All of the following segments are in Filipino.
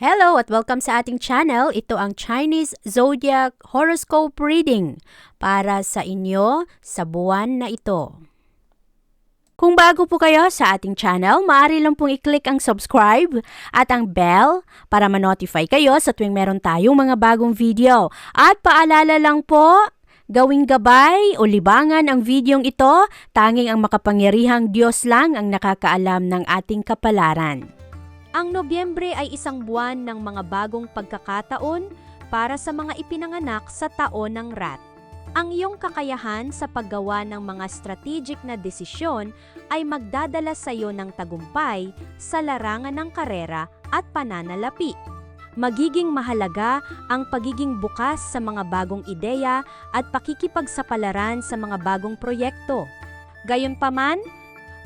Hello at welcome sa ating channel. Ito ang Chinese Zodiac Horoscope Reading para sa inyo sa buwan na ito. Kung bago po kayo sa ating channel, maaari lang pong i-click ang subscribe at ang bell para ma-notify kayo sa tuwing meron tayong mga bagong video. At paalala lang po, gawing gabay o libangan ang videong ito, tanging ang makapangyarihang Diyos lang ang nakakaalam ng ating kapalaran. Ang Nobyembre ay isang buwan ng mga bagong pagkakataon para sa mga ipinanganak sa taon ng rat. Ang iyong kakayahan sa paggawa ng mga strategic na desisyon ay magdadala sa iyo ng tagumpay sa larangan ng karera at pananalapi. Magiging mahalaga ang pagiging bukas sa mga bagong ideya at pakikipagsapalaran sa mga bagong proyekto. Gayunpaman,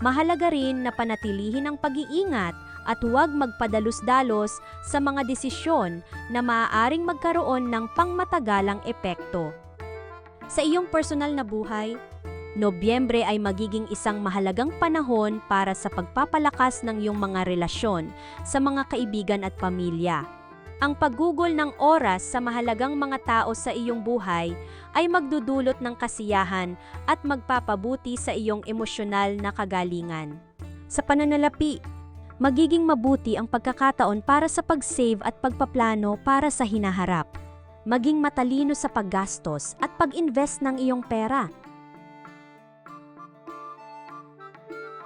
mahalaga rin na panatilihin ang pag-iingat at huwag magpadalos-dalos sa mga desisyon na maaaring magkaroon ng pangmatagalang epekto. Sa iyong personal na buhay, Nobyembre ay magiging isang mahalagang panahon para sa pagpapalakas ng iyong mga relasyon sa mga kaibigan at pamilya. Ang paggugol ng oras sa mahalagang mga tao sa iyong buhay ay magdudulot ng kasiyahan at magpapabuti sa iyong emosyonal na kagalingan. Sa pananalapi, magiging mabuti ang pagkakataon para sa pag-save at pagpaplano para sa hinaharap. Maging matalino sa paggastos at pag-invest ng iyong pera.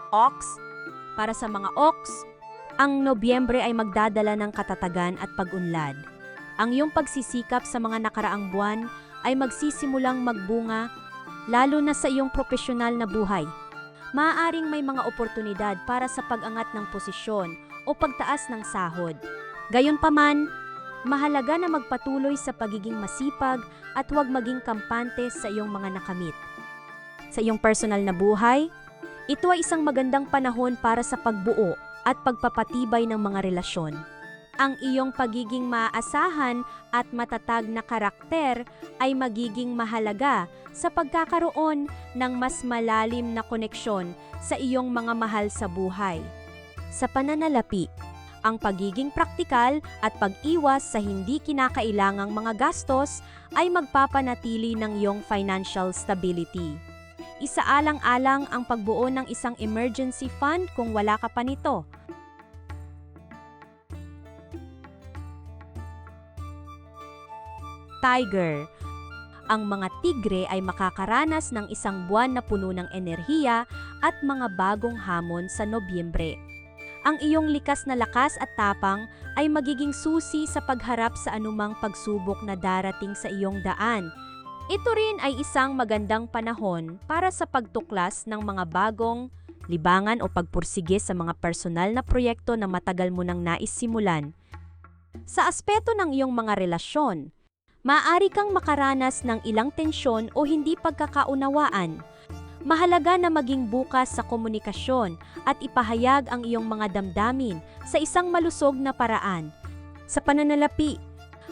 Ox, para sa mga ox, ang Nobyembre ay magdadala ng katatagan at pag-unlad. Ang iyong pagsisikap sa mga nakaraang buwan ay magsisimulang magbunga, lalo na sa iyong profesional na buhay maaaring may mga oportunidad para sa pag-angat ng posisyon o pagtaas ng sahod. Gayunpaman, mahalaga na magpatuloy sa pagiging masipag at huwag maging kampante sa iyong mga nakamit. Sa iyong personal na buhay, ito ay isang magandang panahon para sa pagbuo at pagpapatibay ng mga relasyon. Ang iyong pagiging maaasahan at matatag na karakter ay magiging mahalaga sa pagkakaroon ng mas malalim na koneksyon sa iyong mga mahal sa buhay. Sa pananalapi, ang pagiging praktikal at pag-iwas sa hindi kinakailangang mga gastos ay magpapanatili ng iyong financial stability. Isaalang-alang ang pagbuo ng isang emergency fund kung wala ka pa nito. Tiger ang mga tigre ay makakaranas ng isang buwan na puno ng enerhiya at mga bagong hamon sa Nobyembre. Ang iyong likas na lakas at tapang ay magiging susi sa pagharap sa anumang pagsubok na darating sa iyong daan. Ito rin ay isang magandang panahon para sa pagtuklas ng mga bagong libangan o pagpursige sa mga personal na proyekto na matagal mo nang nais simulan. Sa aspeto ng iyong mga relasyon, maaari kang makaranas ng ilang tensyon o hindi pagkakaunawaan. Mahalaga na maging bukas sa komunikasyon at ipahayag ang iyong mga damdamin sa isang malusog na paraan. Sa pananalapi,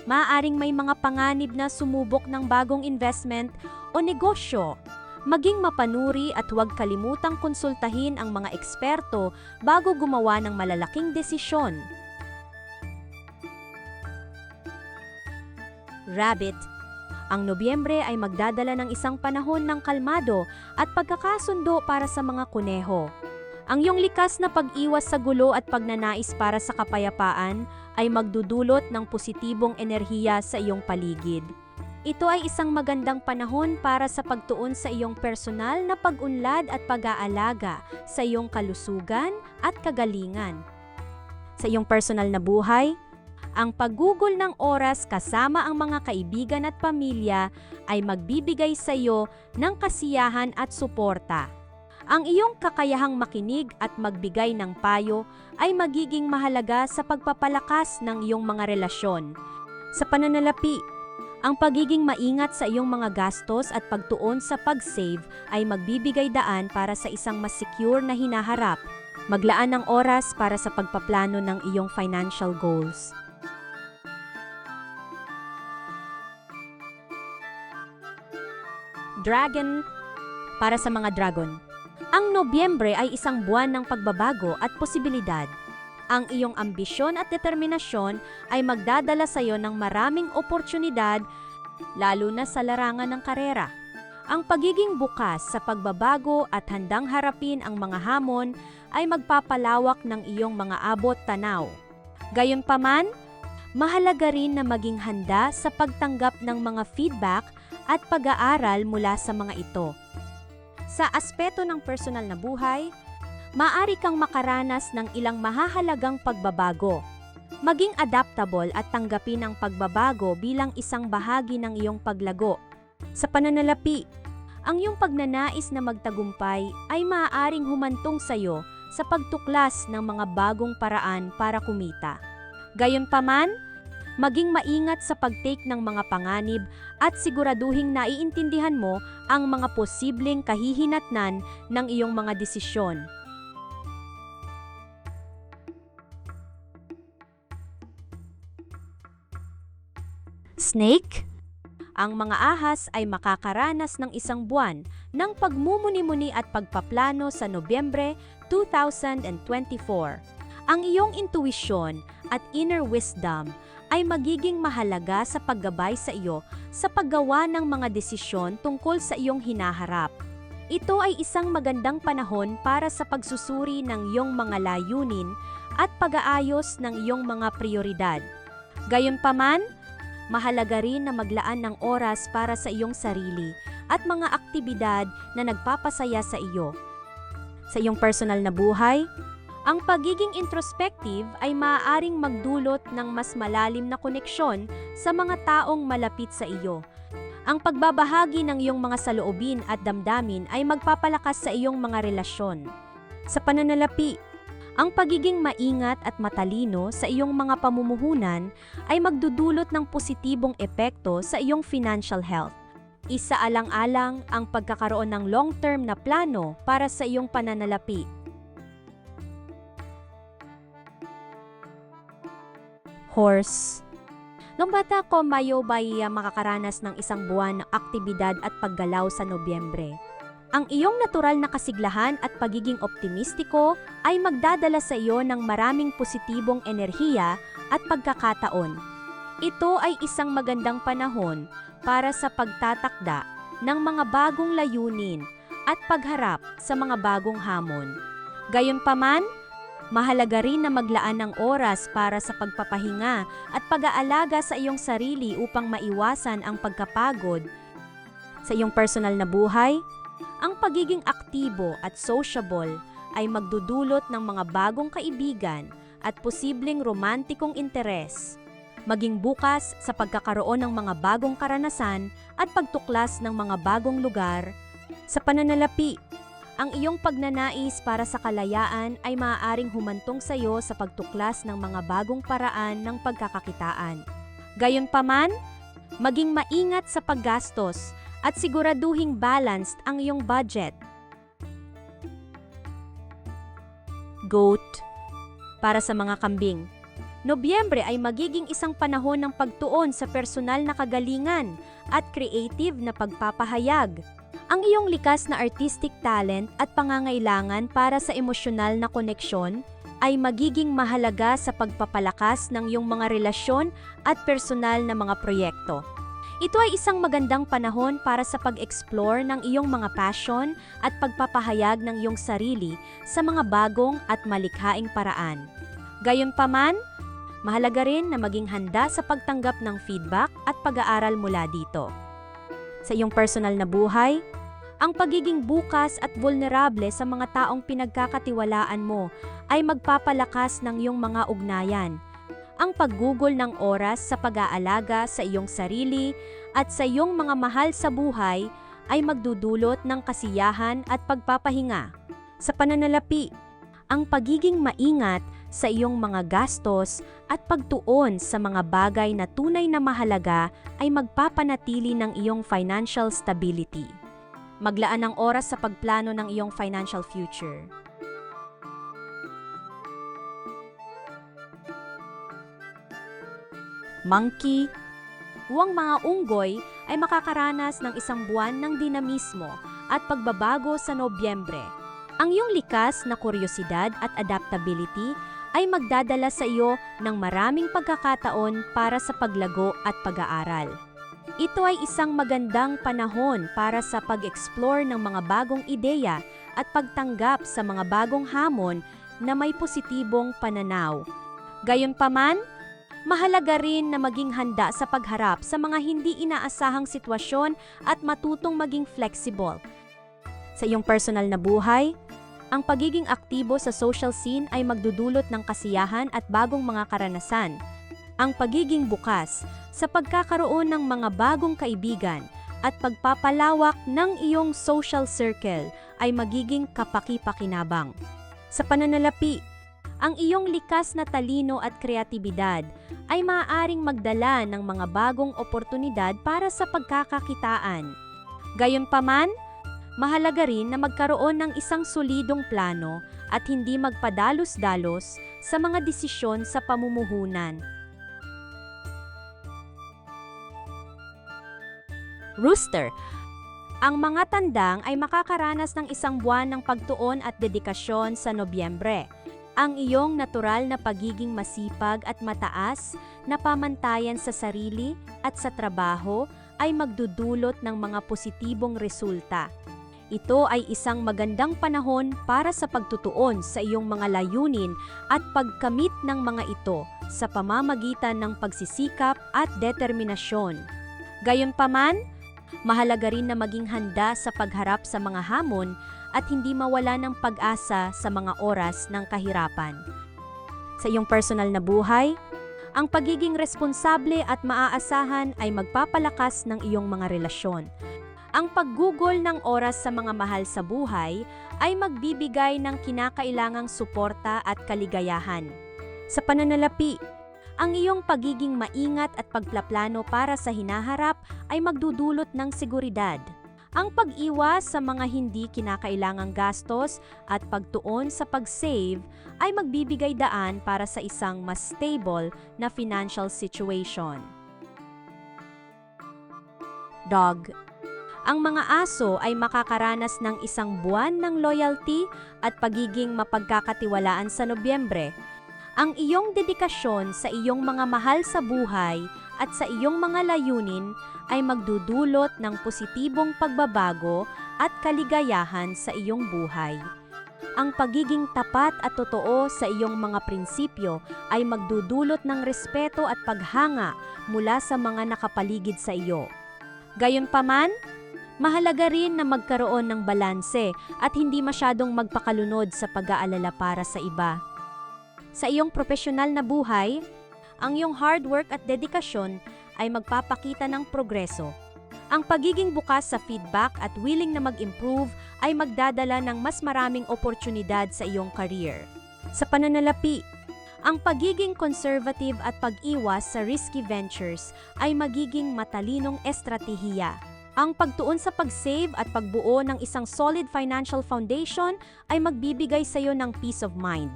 maaaring may mga panganib na sumubok ng bagong investment o negosyo. Maging mapanuri at huwag kalimutang konsultahin ang mga eksperto bago gumawa ng malalaking desisyon. Rabbit. Ang Nobyembre ay magdadala ng isang panahon ng kalmado at pagkakasundo para sa mga kuneho. Ang iyong likas na pag-iwas sa gulo at pagnanais para sa kapayapaan ay magdudulot ng positibong enerhiya sa iyong paligid. Ito ay isang magandang panahon para sa pagtuon sa iyong personal na pag-unlad at pag-aalaga sa iyong kalusugan at kagalingan. Sa iyong personal na buhay, ang paggugol ng oras kasama ang mga kaibigan at pamilya ay magbibigay sa iyo ng kasiyahan at suporta. Ang iyong kakayahang makinig at magbigay ng payo ay magiging mahalaga sa pagpapalakas ng iyong mga relasyon. Sa pananalapi, Ang pagiging maingat sa iyong mga gastos at pagtuon sa pag-save ay magbibigay daan para sa isang mas secure na hinaharap. Maglaan ng oras para sa pagpaplano ng iyong financial goals. Dragon para sa mga dragon. Ang Nobyembre ay isang buwan ng pagbabago at posibilidad. Ang iyong ambisyon at determinasyon ay magdadala sa iyo ng maraming oportunidad, lalo na sa larangan ng karera. Ang pagiging bukas sa pagbabago at handang harapin ang mga hamon ay magpapalawak ng iyong mga abot tanaw. Gayunpaman, mahalaga rin na maging handa sa pagtanggap ng mga feedback at pag-aaral mula sa mga ito. Sa aspeto ng personal na buhay, maaari kang makaranas ng ilang mahahalagang pagbabago. Maging adaptable at tanggapin ang pagbabago bilang isang bahagi ng iyong paglago. Sa pananalapi, ang iyong pagnanais na magtagumpay ay maaaring humantong sa iyo sa pagtuklas ng mga bagong paraan para kumita. Gayunpaman, maging maingat sa pag-take ng mga panganib at siguraduhing naiintindihan mo ang mga posibleng kahihinatnan ng iyong mga desisyon. Snake? Ang mga ahas ay makakaranas ng isang buwan ng pagmumuni-muni at pagpaplano sa Nobyembre 2024. Ang iyong intuisyon at inner wisdom ay magiging mahalaga sa paggabay sa iyo sa paggawa ng mga desisyon tungkol sa iyong hinaharap. Ito ay isang magandang panahon para sa pagsusuri ng iyong mga layunin at pag-aayos ng iyong mga prioridad. Gayunpaman, mahalaga rin na maglaan ng oras para sa iyong sarili at mga aktibidad na nagpapasaya sa iyo. Sa iyong personal na buhay, ang pagiging introspective ay maaaring magdulot ng mas malalim na koneksyon sa mga taong malapit sa iyo. Ang pagbabahagi ng iyong mga saloobin at damdamin ay magpapalakas sa iyong mga relasyon. Sa pananalapi, ang pagiging maingat at matalino sa iyong mga pamumuhunan ay magdudulot ng positibong epekto sa iyong financial health. Isa alang-alang ang pagkakaroon ng long-term na plano para sa iyong pananalapi. Horse Nung bata ko, mayo bay ah, makakaranas ng isang buwan ng aktibidad at paggalaw sa Nobyembre. Ang iyong natural na kasiglahan at pagiging optimistiko ay magdadala sa iyo ng maraming positibong enerhiya at pagkakataon. Ito ay isang magandang panahon para sa pagtatakda ng mga bagong layunin at pagharap sa mga bagong hamon. Gayunpaman, mahalaga rin na maglaan ng oras para sa pagpapahinga at pag-aalaga sa iyong sarili upang maiwasan ang pagkapagod. Sa iyong personal na buhay, ang pagiging aktibo at sociable ay magdudulot ng mga bagong kaibigan at posibleng romantikong interes. Maging bukas sa pagkakaroon ng mga bagong karanasan at pagtuklas ng mga bagong lugar. Sa pananalapi, ang iyong pagnanais para sa kalayaan ay maaaring humantong sa iyo sa pagtuklas ng mga bagong paraan ng pagkakakitaan. Gayunpaman, maging maingat sa paggastos at siguraduhing balanced ang iyong budget. Goat Para sa mga kambing Nobyembre ay magiging isang panahon ng pagtuon sa personal na kagalingan at creative na pagpapahayag. Ang iyong likas na artistic talent at pangangailangan para sa emosyonal na koneksyon ay magiging mahalaga sa pagpapalakas ng iyong mga relasyon at personal na mga proyekto. Ito ay isang magandang panahon para sa pag-explore ng iyong mga passion at pagpapahayag ng iyong sarili sa mga bagong at malikhaing paraan. Gayunpaman, mahalaga rin na maging handa sa pagtanggap ng feedback at pag-aaral mula dito. Sa iyong personal na buhay, ang pagiging bukas at vulnerable sa mga taong pinagkakatiwalaan mo ay magpapalakas ng iyong mga ugnayan. Ang paggugol ng oras sa pag-aalaga sa iyong sarili at sa iyong mga mahal sa buhay ay magdudulot ng kasiyahan at pagpapahinga. Sa pananalapi, ang pagiging maingat sa iyong mga gastos at pagtuon sa mga bagay na tunay na mahalaga ay magpapanatili ng iyong financial stability. Maglaan ng oras sa pagplano ng iyong financial future. Monkey Huwag mga unggoy ay makakaranas ng isang buwan ng dinamismo at pagbabago sa Nobyembre. Ang iyong likas na kuryosidad at adaptability ay magdadala sa iyo ng maraming pagkakataon para sa paglago at pag-aaral. Ito ay isang magandang panahon para sa pag-explore ng mga bagong ideya at pagtanggap sa mga bagong hamon na may positibong pananaw. Gayunpaman, mahalaga rin na maging handa sa pagharap sa mga hindi inaasahang sitwasyon at matutong maging flexible. Sa iyong personal na buhay, ang pagiging aktibo sa social scene ay magdudulot ng kasiyahan at bagong mga karanasan. Ang pagiging bukas sa pagkakaroon ng mga bagong kaibigan at pagpapalawak ng iyong social circle ay magiging kapaki-pakinabang. Sa pananalapi, ang iyong likas na talino at kreatibidad ay maaaring magdala ng mga bagong oportunidad para sa pagkakakitaan. Gayunpaman, mahalaga rin na magkaroon ng isang solidong plano at hindi magpadalos-dalos sa mga desisyon sa pamumuhunan. Rooster Ang mga tandang ay makakaranas ng isang buwan ng pagtuon at dedikasyon sa Nobyembre. Ang iyong natural na pagiging masipag at mataas na pamantayan sa sarili at sa trabaho ay magdudulot ng mga positibong resulta. Ito ay isang magandang panahon para sa pagtutuon sa iyong mga layunin at pagkamit ng mga ito sa pamamagitan ng pagsisikap at determinasyon. Gayunpaman, mahalaga rin na maging handa sa pagharap sa mga hamon at hindi mawala ng pag-asa sa mga oras ng kahirapan. Sa iyong personal na buhay, ang pagiging responsable at maaasahan ay magpapalakas ng iyong mga relasyon. Ang paggugol ng oras sa mga mahal sa buhay ay magbibigay ng kinakailangang suporta at kaligayahan. Sa pananalapi, ang iyong pagiging maingat at pagplaplano para sa hinaharap ay magdudulot ng seguridad. Ang pag-iwas sa mga hindi kinakailangang gastos at pagtuon sa pag-save ay magbibigay daan para sa isang mas stable na financial situation. Dog ang mga aso ay makakaranas ng isang buwan ng loyalty at pagiging mapagkakatiwalaan sa Nobyembre. Ang iyong dedikasyon sa iyong mga mahal sa buhay at sa iyong mga layunin ay magdudulot ng positibong pagbabago at kaligayahan sa iyong buhay. Ang pagiging tapat at totoo sa iyong mga prinsipyo ay magdudulot ng respeto at paghanga mula sa mga nakapaligid sa iyo. Gayunpaman, mahalaga rin na magkaroon ng balanse at hindi masyadong magpakalunod sa pag-aalala para sa iba. Sa iyong profesional na buhay, ang iyong hard work at dedikasyon ay magpapakita ng progreso. Ang pagiging bukas sa feedback at willing na mag-improve ay magdadala ng mas maraming oportunidad sa iyong career. Sa pananalapi, ang pagiging conservative at pag-iwas sa risky ventures ay magiging matalinong estratehiya. Ang pagtuon sa pag-save at pagbuo ng isang solid financial foundation ay magbibigay sa iyo ng peace of mind.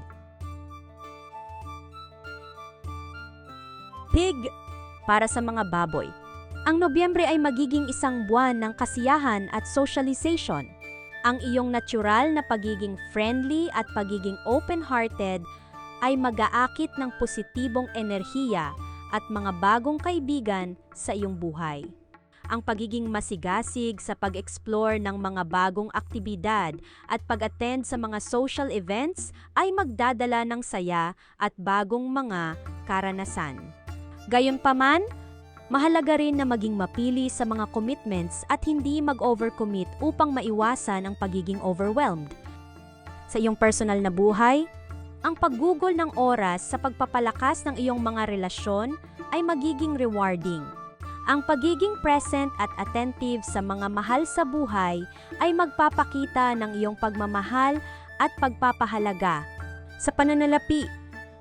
Pig para sa mga baboy. Ang Nobyembre ay magiging isang buwan ng kasiyahan at socialization. Ang iyong natural na pagiging friendly at pagiging open-hearted ay mag-aakit ng positibong enerhiya at mga bagong kaibigan sa iyong buhay. Ang pagiging masigasig sa pag-explore ng mga bagong aktibidad at pag-attend sa mga social events ay magdadala ng saya at bagong mga karanasan. Gayunpaman, mahalaga rin na maging mapili sa mga commitments at hindi mag-overcommit upang maiwasan ang pagiging overwhelmed. Sa iyong personal na buhay, ang paggugol ng oras sa pagpapalakas ng iyong mga relasyon ay magiging rewarding. Ang pagiging present at attentive sa mga mahal sa buhay ay magpapakita ng iyong pagmamahal at pagpapahalaga. Sa pananalapi,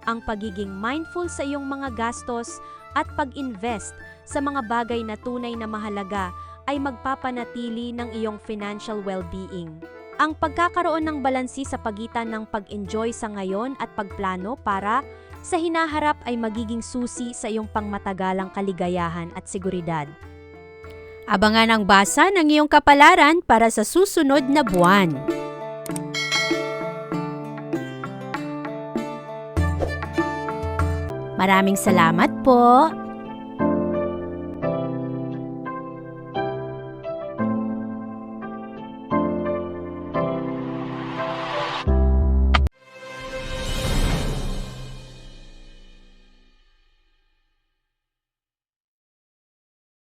ang pagiging mindful sa iyong mga gastos at pag-invest sa mga bagay na tunay na mahalaga ay magpapanatili ng iyong financial well-being. Ang pagkakaroon ng balansi sa pagitan ng pag-enjoy sa ngayon at pagplano para sa hinaharap ay magiging susi sa iyong pangmatagalang kaligayahan at seguridad. Abangan ang basa ng iyong kapalaran para sa susunod na buwan. Maraming salamat po.